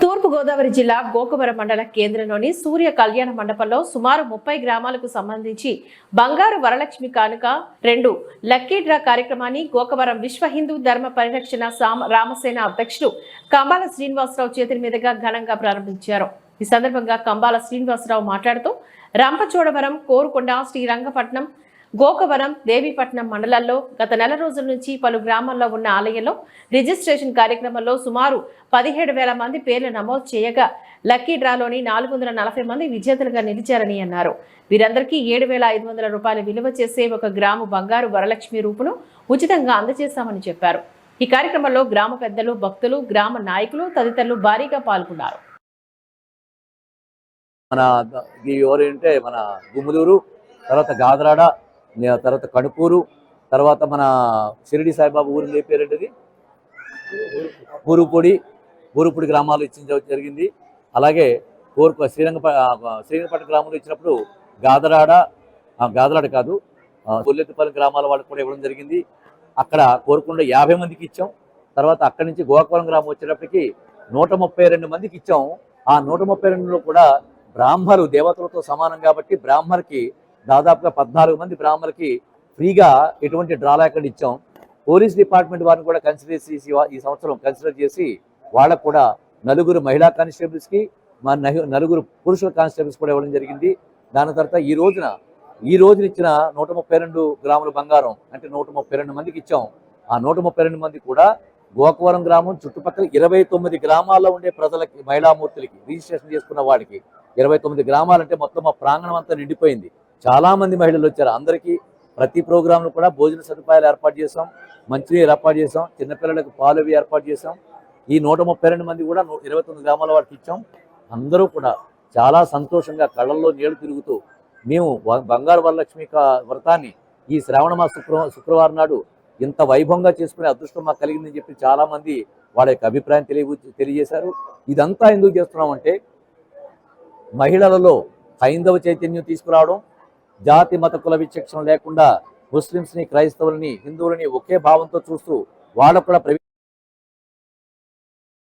తూర్పుగోదావరి జిల్లా గోకవరం మండల కేంద్రంలోని సూర్య కళ్యాణ మండపంలో సుమారు ముప్పై గ్రామాలకు సంబంధించి బంగారు వరలక్ష్మి కానుక రెండు లక్కీ డ్రా కార్యక్రమాన్ని గోకవరం విశ్వ హిందూ ధర్మ పరిరక్షణ సామ- రామసేన అధ్యక్షుడు కంబాల శ్రీనివాసరావు చేతుల మీదుగా ఘనంగా ప్రారంభించారు. ఈ సందర్భంగా కంబాల శ్రీనివాసరావు మాట్లాడుతూ రంపచోడవరం కోరుకొండ శ్రీరంగపట్నం గోకవరం దేవీపట్నం మండలాల్లో గత నెల రోజుల నుంచి పలు గ్రామాల్లో ఉన్న ఆలయంలో రిజిస్ట్రేషన్ కార్యక్రమంలో సుమారు పదిహేడు వేల మంది పేర్లు నమోదు చేయగా లక్కీ డ్రాలోని నాలుగు వందల నలభై మంది విజేతలుగా నిలిచారని అన్నారు. వీరందరికీ ఏడు వేల ఐదు వందల రూపాయలు విలువ చేసే ఒక గ్రాము బంగారు వరలక్ష్మి రూపును ఉచితంగా అందజేశామని చెప్పారు. ఈ కార్యక్రమంలో గ్రామ పెద్దలు భక్తులు గ్రామ నాయకులు తదితరులు భారీగా పాల్గొన్నారు. మన ఎవరంటే మన గుమ్మలూరు తర్వాత గాదరాడ తర్వాత కణుపూరు తర్వాత మన షిరిడి సాయిబాబా ఊరు ఏ పేరేంటిది బూరుపొడి గ్రామాలు ఇచ్చించడం జరిగింది. అలాగే కోరుకు శ్రీరంగ శ్రీరంగపట్నం గ్రామంలో ఇచ్చినప్పుడు గాదరాడ ఆ, గాదరాడ కాదు గొల్లెత్తిపల్లి గ్రామాల వాళ్ళకి కూడా ఇవ్వడం జరిగింది. అక్కడ కోరుకుండా యాభై మందికి ఇచ్చాం. తర్వాత అక్కడి నుంచి గోకవరం గ్రామం వచ్చేటప్పటికి నూట ముప్పై రెండు మందికి ఇచ్చాం. ఆ నూట ముప్పై రెండులో కూడా బ్రాహ్మలు దేవతలతో సమానం కాబట్టి బ్రాహ్మరికి దాదాపుగా పద్నాలుగు మంది బ్రాహ్మణులకి ఫ్రీగా ఎటువంటి డ్రా లేకుండా ఇచ్చాం. పోలీస్ డిపార్ట్మెంట్ వారిని కూడా కన్సిడర్ చేసి ఈ సంవత్సరం కన్సిడర్ చేసి వాళ్ళకు కూడా నలుగురు మహిళా కానిస్టేబుల్స్కి మా నలుగురు పురుషుల కానిస్టేబుల్స్ కూడా ఇవ్వడం జరిగింది. దాని తర్వాత ఈ రోజున ఈ రోజున ఇచ్చిన నూట ముప్పై రెండు గ్రాముల బంగారం అంటే నూట ముప్పై రెండు మందికి ఇచ్చాం. ఆ నూట ముప్పై రెండు మంది కూడా గోకవరం గ్రామం చుట్టుపక్కల ఇరవై తొమ్మిది గ్రామాల్లో ఉండే ప్రజలకి మహిళామూర్తులకి రిజిస్ట్రేషన్ చేసుకున్న వాడికి ఇరవై తొమ్మిది గ్రామాలంటే మొత్తం మా ప్రాంగణం అంతా నిండిపోయింది. చాలా మంది మహిళలు వచ్చారు. అందరికీ ప్రతి ప్రోగ్రాంలో కూడా భోజన సదుపాయాలు ఏర్పాటు చేసాం మంచినీరు ఏర్పాటు చేసాం చిన్నపిల్లలకు పాలు అవి ఏర్పాటు చేసాం ఈ నూట ముప్పై రెండు మంది కూడా ఇరవై తొమ్మిది గ్రామాల వారికి ఇచ్చాం. అందరూ కూడా చాలా సంతోషంగా కళ్ళల్లో నీళ్ళు తిరుగుతూ మేము బంగారు వరలక్ష్మి వ్రతాన్ని ఈ శ్రావణ మాస శుక్ర శుక్రవారం నాడు ఇంత వైభవంగా చేసుకునే అదృష్టం మాకు కలిగిందని చెప్పి చాలా మంది వాళ్ళ యొక్క అభిప్రాయం తెలియ తెలియజేశారు. ఇదంతా ఎందుకు చేస్తున్నామంటే మహిళలలో హైందవ చైతన్యం తీసుకురావడం జాతి మత కుల విచక్షణ లేకుండా ముస్లిమ్స్ని క్రైస్తవులని హిందువులని ఒకే భావంతో చూస్తూ వాళ్ళకు కూడా